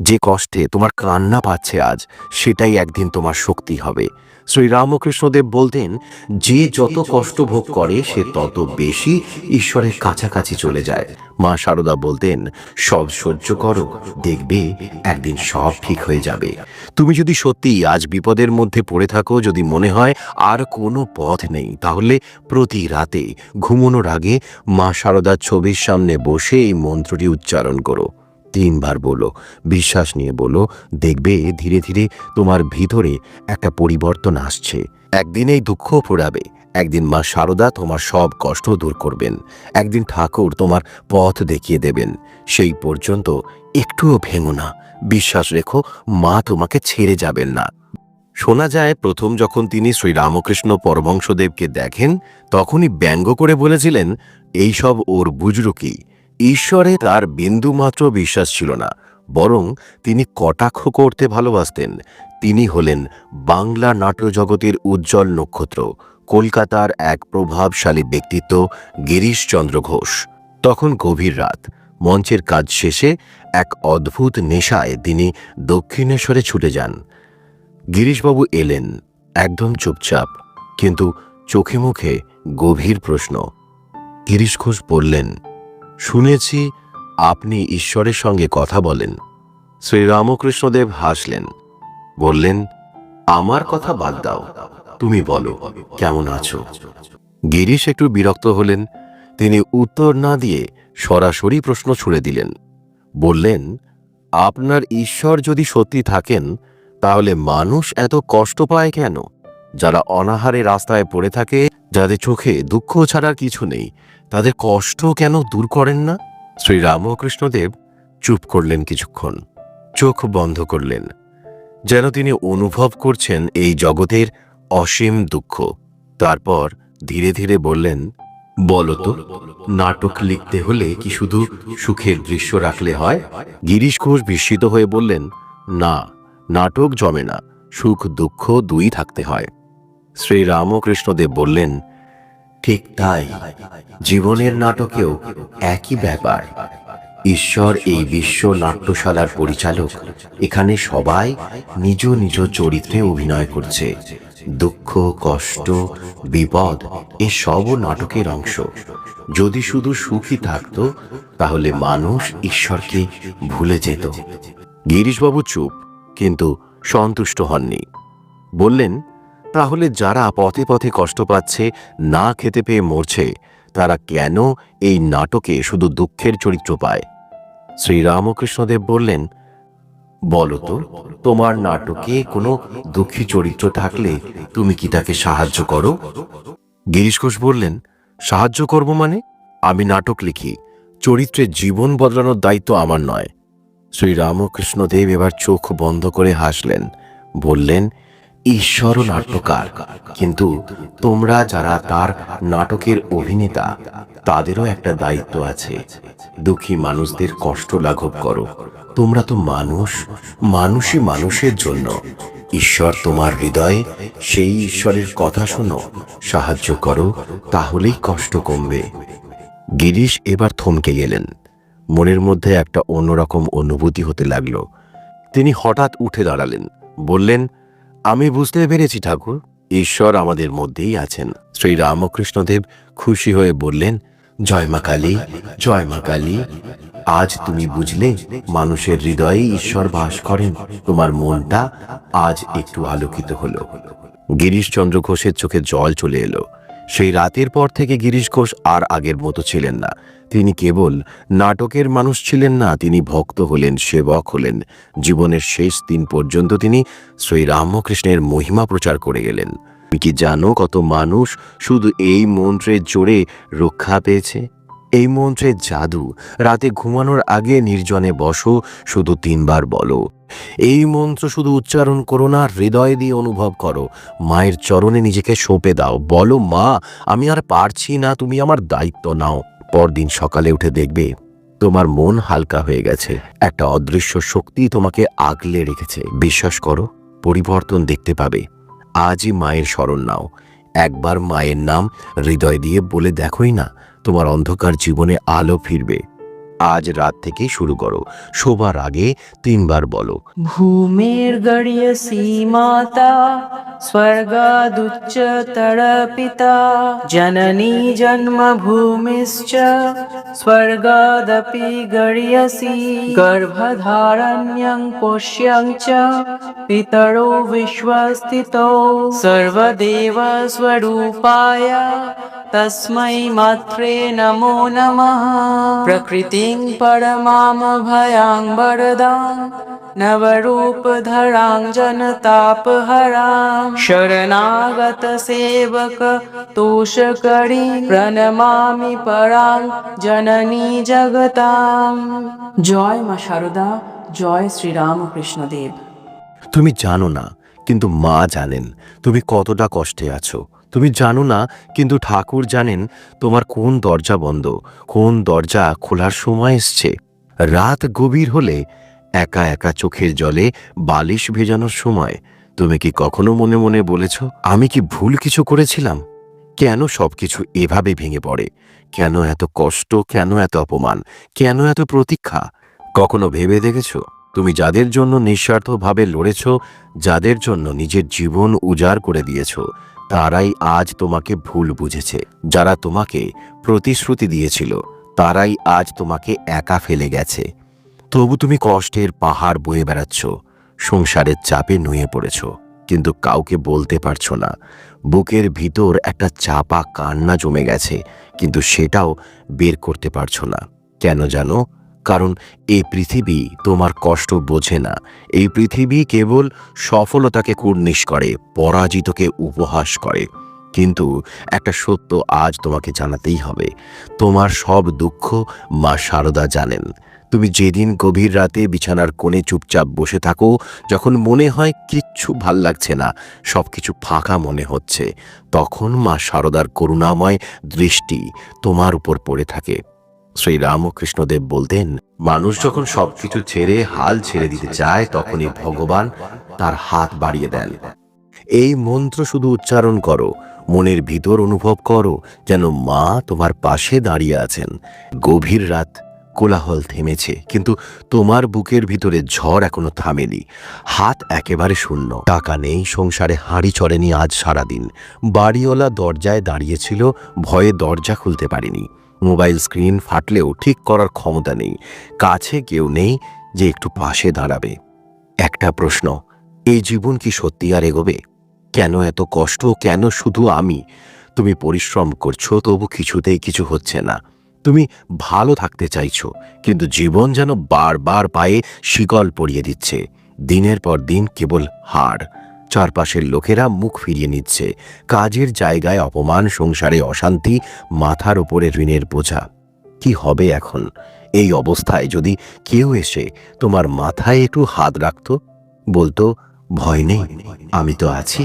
যে কষ্টে তোমার কান্না পাচ্ছে আজ সেটাই একদিন তোমার শক্তি হবে। শ্রীরামকৃষ্ণদেব বলতেন যে যত কষ্ট ভোগ করে সে তত বেশি ঈশ্বরের কাছাকাছি চলে যায়। মা সারদা বলতেন সব সহ্য করো দেখবে একদিন সব ঠিক হয়ে যাবে। তুমি যদি সত্যি আজ বিপদের মধ্যে পড়ে থাকো যদি মনে হয় আর কোনো পথ নেই তাহলে প্রতি রাতে ঘুমানোর আগে মা সারদার ছবির সামনে বসে এই মন্ত্রটি উচ্চারণ করো। তিনবার বলো, বিশ্বাস নিয়ে বলো, দেখবে ধীরে ধীরে তোমার ভিতরে একটা পরিবর্তন আসছে। একদিন এই দুঃখ ফোরাবে, একদিন মা সারদা তোমার সব কষ্ট দূর করবেন, একদিন ঠাকুর তোমার পথ দেখিয়ে দেবেন, সেই পর্যন্ত একটুও ভেঙো না, বিশ্বাস রেখো মা তোমাকে ছেড়ে যাবেন না। শোনা যায় প্রথম যখন তিনি শ্রীরামকৃষ্ণ পরমংশদেবকে দেখেন, তখনই ব্যঙ্গ করে বলেছিলেন, এইসব ওর বুজরুকি ঈশ্বরে তার বিন্দুমাত্র বিশ্বাস ছিল না, বরং তিনি কটাক্ষ করতে ভালোবাসতেন। তিনি হলেন বাংলা নাট্যজগতের উজ্জ্বল নক্ষত্র, কলকাতার এক প্রভাবশালী ব্যক্তিত্ব গিরিশচন্দ্র ঘোষ। তখন গভীর রাত, মঞ্চের কাজ শেষে এক অদ্ভুত নেশায় তিনি দক্ষিণেশ্বরে ছুটে যান। গিরিশবাবু এলেন, একদম চুপচাপ, কিন্তু চোখে মুখে গভীর প্রশ্ন। গিরিশ ঘোষ বললেন শুনেছি আপনি ঈশ্বরের সঙ্গে কথা বলেন। শ্রীরামকৃষ্ণদেব হাসলেন, বললেন, আমার কথা বাদ দাও, তুমি বলো, কেমন আছো? গিরিশ একটু বিরক্ত হলেন, তিনি উত্তর না দিয়ে সরাসরি প্রশ্ন ছুড়ে দিলেন, বললেন, আপনার ঈশ্বর যদি সত্যি থাকেন, তাহলে মানুষ এত কষ্ট পায় কেন? যারা অনাহারে রাস্তায় পড়ে থাকে, যাদের চোখে দুঃখ ছাড়া কিছু নেই তাদের কষ্ট কেন দূর করেন না? শ্রীরামকৃষ্ণদেব চুপ করলেন কিছুক্ষণ, চোখ বন্ধ করলেন, যেন তিনি অনুভব করছেন এই জগতের অসীম দুঃখ। তারপর ধীরে ধীরে বললেন, বলতো, নাটক লিখতে হলে কি শুধু সুখের দৃশ্য রাখলে হয়? গিরিশ ঘোষ বিস্মিত হয়ে বললেন, না, নাটক জমে না, সুখ দুঃখ দুই থাকতে হয়। শ্রীরামকৃষ্ণদেব বললেন ঠিক তাই, জীবনের নাটকেও একই ব্যাপার। ঈশ্বর এই বিশ্ব নাট্যশালার পরিচালক। এখানে সবাই নিজ নিজ চরিত্রে অভিনয় করছে। দুঃখ, কষ্ট, বিপদ, এ সবও নাটকের অংশ। যদি শুধু সুখী থাকতো, তাহলে মানুষ ঈশ্বরকে ভুলে যেত। গিরিশবাবু চুপ, কিন্তু সন্তুষ্ট হননি। বললেন তাহলে যারা পথে পথে কষ্ট পাচ্ছে, না খেতে পেয়ে মরছে, তারা কেন এই নাটকে শুধু দুঃখের চরিত্র পায়? শ্রীরামকৃষ্ণদেব বললেন, বলো তো, তোমার নাটকে কোনো দুঃখী চরিত্র থাকলে তুমি কি তাকে সাহায্য করো? গিরিশ ঘোষ বললেন, সাহায্য করব মানে? আমি নাটক লিখি। চরিত্রের জীবন বদলানোর দায়িত্ব আমার নয়। শ্রীরামকৃষ্ণদেব এবার চোখ বন্ধ করে হাসলেন, বললেন ঈশ্বরও নাট্যকার কিন্তু তোমরা যারা তার নাটকের অভিনেতা, তাদেরও একটা দায়িত্ব আছে। দুঃখী মানুষদের কষ্ট লাঘব করো। তোমরা তো মানুষ, মানুষই মানুষের জন্য। ঈশ্বর তোমার হৃদয়ে সেই ঈশ্বরের কথা শোনো, সাহায্য করো, তাহলেই কষ্ট কমবে। গিরিশ এবার থমকে গেলেন। মনের মধ্যে একটা অন্যরকম অনুভূতি হতে লাগল। তিনি হঠাৎ উঠে দাঁড়ালেন। বললেন আমি বুঝতে পেরেছি, ঠাকুর। ঈশ্বর আমাদের মধ্যেই আছেন। শ্রী রামকৃষ্ণদেব খুশি হয়ে বললেন, জয় মা কালী, জয় মা কালী। আজ তুমি বুঝলে মানুষের হৃদয়ে ঈশ্বর বাস করেন। তোমার মনটা আজ একটু আলোকিত হলো। গিরিশচন্দ্র ঘোষের চোখে জল চলে এলো। সেই রাতের পর থেকে গিরিশ ঘোষ আর আগের মতো ছিলেন না। তিনি কেবল নাটকের মানুষ ছিলেন না, তিনি ভক্ত হলেন, সেবক হলেন। জীবনের শেষ দিন পর্যন্ত তিনি শ্রী রামকৃষ্ণের মহিমা প্রচার করে গেলেন। কি জানো কত মানুষ শুধু এই মন্ত্রের জোরে রক্ষা পেয়েছে? এই মন্ত্রের জাদু। রাতে ঘুমানোর আগে নির্জনে বসো, শুধু তিনবার বলো। এই মন্ত্র শুধু উচ্চারণ করো না, হৃদয় দিয়ে অনুভব করো। মায়ের চরণে নিজেকে সঁপে দাও। বলো, মা, আমি আর পারছি না, তুমি আমার দায়িত্ব নাও। পরদিন সকালে উঠে দেখবে, তোমার মন হালকা হয়ে গেছে। একটা অদৃশ্য শক্তি তোমাকে আগলে রেখেছে। বিশ্বাস করো, পরিবর্তন দেখতে পাবে। আজই মায়ের স্মরণ নাও। একবার মায়ের নাম হৃদয় দিয়ে বলে দেখোই না তোমার অন্ধকার জীবনে আলো ফিরবে। আজ রাত থেকে শুরু করো। শোবার আগে তিনবার বলো। ভূমির গড়িয় সীমাতা, স্বর্গাদুচ্চ তড়পিতা, জননী জন্মভূমিশ্চ স্বর্গাদপি গড়িয়সি, গর্ভধারণ্যং পোষ্যং চ পিতরো বিশ্বস্থিতো সর্বদেব স্বরূপায় তস্मै মাত্রে নমো নমঃ প্রকৃতি नमः प्रकृतिं परमामभयां वरदां नवरूपधरां जनतापहरां शरणागतसेवक तोषकरी प्रणमामि परां जननी জগতাম জয় মা শারদা জয় শ্রীরামকৃষ্ণদেব তুমি জানো না কিন্তু মা জানেন তুমি কতটা কষ্টে আছো তুমি জানো না, কিন্তু ঠাকুর জানেন তোমার কোন দরজা বন্ধ, কোন দরজা খোলার সময় এসছে। রাত গভীর হলে একা একা চোখের জলে বালিশ ভেজানোর সময় তুমি কি কখনো মনে মনে বলেছ, আমি কি ভুল কিছু করেছিলাম? কেন সবকিছু এভাবে ভেঙে পড়ে? কেন এত কষ্ট? কেন এত অপমান? কেন এত প্রতীক্ষা? কখনো ভেবে দেখেছ? তুমি যাদের জন্য নিঃস্বার্থভাবে লড়েছ, যাদের জন্য নিজের জীবন উজাড় করে দিয়েছ তারাই আজ তোমাকে ভুল বুঝেছে। যারা তোমাকে প্রতিশ্রুতি দিয়েছিল, তারাই আজ তোমাকে একা ফেলে গেছে। তবু তুমি কষ্টের পাহাড় বয়ে বেড়াচ্ছ, সংসারের চাপে নুয়ে পড়েছ, কিন্তু কাউকে বলতে পারছ না। বুকের ভিতর একটা চাপা কান্না জমে গেছে, কিন্তু সেটাও বের করতে পারছ না। কেন জানো? কারণ এই পৃথিবী তোমার কষ্ট বোঝে না। এই পৃথিবী কেবল সফলতাকে কুর্নিশ করে, পরাজিতকে উপহাস করে। কিন্তু একটা সত্য আজ তোমাকে জানাতেই হবে। তোমার সব দুঃখ মা শারদা জানেন। তুমি যেদিন গভীর রাতে বিছানার কোণে চুপচাপ বসে থাকো, যখন মনে হয় কিচ্ছু ভালো লাগছে না সব কিছু ফাঁকা মনে হচ্ছে, তখন মা শারদার করুণাময় দৃষ্টি তোমার উপর পড়ে থাকে। শ্রী রামকৃষ্ণদেব বলতেন, মানুষ যখন সবকিছু ছেড়ে হাল ছেড়ে দিতে চায়, তখনই ভগবান তার হাত বাড়িয়ে দেন। এই মন্ত্র শুধু উচ্চারণ করো, মনের ভিতর অনুভব করো, যেন মা তোমার পাশে দাঁড়িয়ে আছেন। গভীর রাত কোলাহল থেমেছে, কিন্তু তোমার বুকের ভিতরে ঝড় এখনও থামেনি। হাত একেবারে শূন্য। টাকা নেই, সংসারে হাঁড়ি চড়েনি আজ সারাদিন। বাড়িওয়ালা দরজায় দাঁড়িয়েছিল ভয়ে দরজা খুলতে পারিনি। মোবাইল স্ক্রিন ফাটলেও ঠিক করার ক্ষমতা নেই। কাছে কেউ নেই যে একটু পাশে দাঁড়াবে। একটা প্রশ্ন, এই জীবন কি সত্যি আর এগোবে? কেন এত কষ্ট? কেন শুধু আমি? তুমি পরিশ্রম করছ, তবু কিছুতেই কিছু হচ্ছে না। তুমি ভালো থাকতে চাইছো, কিন্তু জীবন যেন বারবার পায়ে শিকল পড়িয়ে দিচ্ছে। দিনের পর দিন কেবল হার চারপাশের লোকেরা মুখ ফিরিয়ে নিচ্ছে। কাজের জায়গায় অপমান, সংসারে অশান্তি, মাথার ওপরে ঋণের বোঝা। কি হবে এখন? এই অবস্থায় যদি কেউ এসে তোমার মাথায় একটু হাত রাখতো, বলতো, ভয় নেই, আমি তো আছি।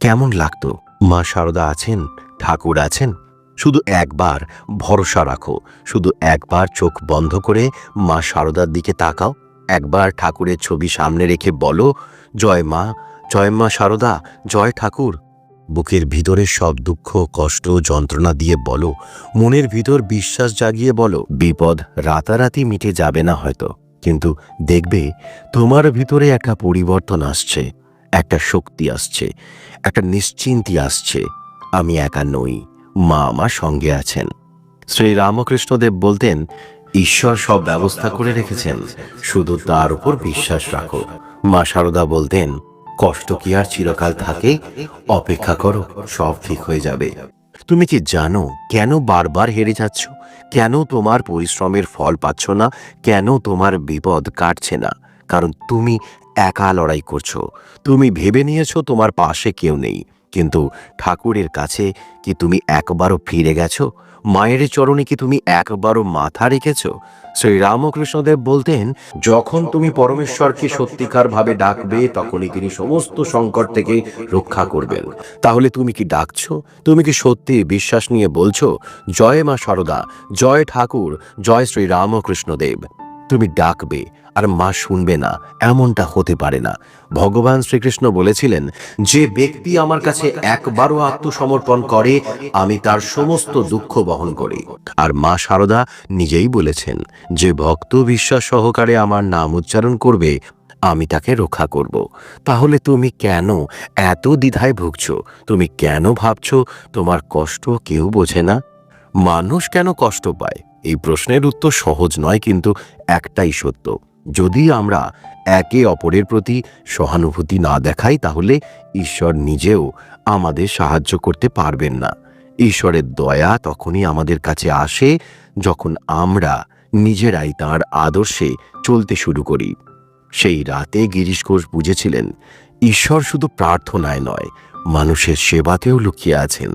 কেমন লাগতো? মা শারদা আছেন, ঠাকুর আছেন? শুধু একবার ভরসা রাখো, শুধু একবার চোখ বন্ধ করে মা শারদার দিকে তাকাও, একবার ঠাকুরের ছবি সামনে রেখে বলো, জয় মা জয় মা জয় ঠাকুর। বুকের ভিতরে সব দুঃখ, কষ্ট, যন্ত্রণা দিয়ে বলো, মনের ভিতর বিশ্বাস জাগিয়ে বলো, বিপদ রাতারাতি মিটে যাবে না হয়তো। কিন্তু দেখবে, তোমার ভিতরে একটা পরিবর্তন আসছে, একটা শক্তি আসছে, একটা নিশ্চিন্তি আসছে। আমি একা নই, মা আমার সঙ্গে আছেন। শ্রী রামকৃষ্ণদেব বলতেন, ঈশ্বর সব ব্যবস্থা করে রেখেছেন, শুধু তার উপর বিশ্বাস রাখো। মা শারদা বলতেন কষ্ট কি আর চিরকাল থাকে? অপেক্ষা করো, সব ঠিক হয়ে যাবে। তুমি কি জানো কেন বারবার হেরে যাচ্ছ? কেন তোমার পরিশ্রমের ফল পাচ্ছ না? কেন তোমার বিপদ কাটছে না? কারণ তুমি একা লড়াই করছ। তুমি ভেবে নিয়েছো তোমার পাশে কেউ নেই। কিন্তু ঠাকুরের কাছে কি তুমি একবারও ফিরে গেছো? মায়ের চরণে কি তুমি একবারও মাথা রেখেছ? শ্রী রামকৃষ্ণদেব বলতেন, যখন তুমি পরমেশ্বরকে সত্যিকার ভাবে ডাকবে, তখনই তিনি সমস্ত সংকট থেকে রক্ষা করবেন। তাহলে তুমি কি ডাকছো? তুমি কি সত্যি বিশ্বাস নিয়ে বলছো? জয় মা শারদা জয় ঠাকুর, জয় শ্রী রামকৃষ্ণদেব তুমি ডাকবে আর মা শুনবে না, এমনটা হতে পারে না। ভগবান শ্রীকৃষ্ণ বলেছিলেন, যে ব্যক্তি আমার কাছে একবারও আত্মসমর্পণ করে, আমি তার সমস্ত দুঃখ বহন করি। আর মা শারদা নিজেই বলেছেন, যে ভক্ত বিশ্বাস সহকারে আমার নাম উচ্চারণ করবে, আমি তাকে রক্ষা করব। তাহলে তুমি কেন এত দ্বিধায় ভুগছ? তুমি কেন ভাবছ তোমার কষ্ট কেউ বোঝে না? মানুষ কেন কষ্ট পায়? এই প্রশ্নের উত্তর সহজ নয়, কিন্তু একটাই সত্য। যদি আমরা একে অপরের প্রতি সহানুভূতি না দেখাই, তাহলে ঈশ্বর নিজেও আমাদের সাহায্য করতে পারবেন না। ঈশ্বরের দয়া তখনই আমাদের কাছে আসে যখন আমরা নিজেরাই তার আদর্শে চলতে শুরু করি। সেই রাতে গিরিশ ঘোষ বুঝেছিলেন, ঈশ্বর শুধু প্রার্থনায় নয়, মানুষের সেবাতেও লুকিয়ে আছেন।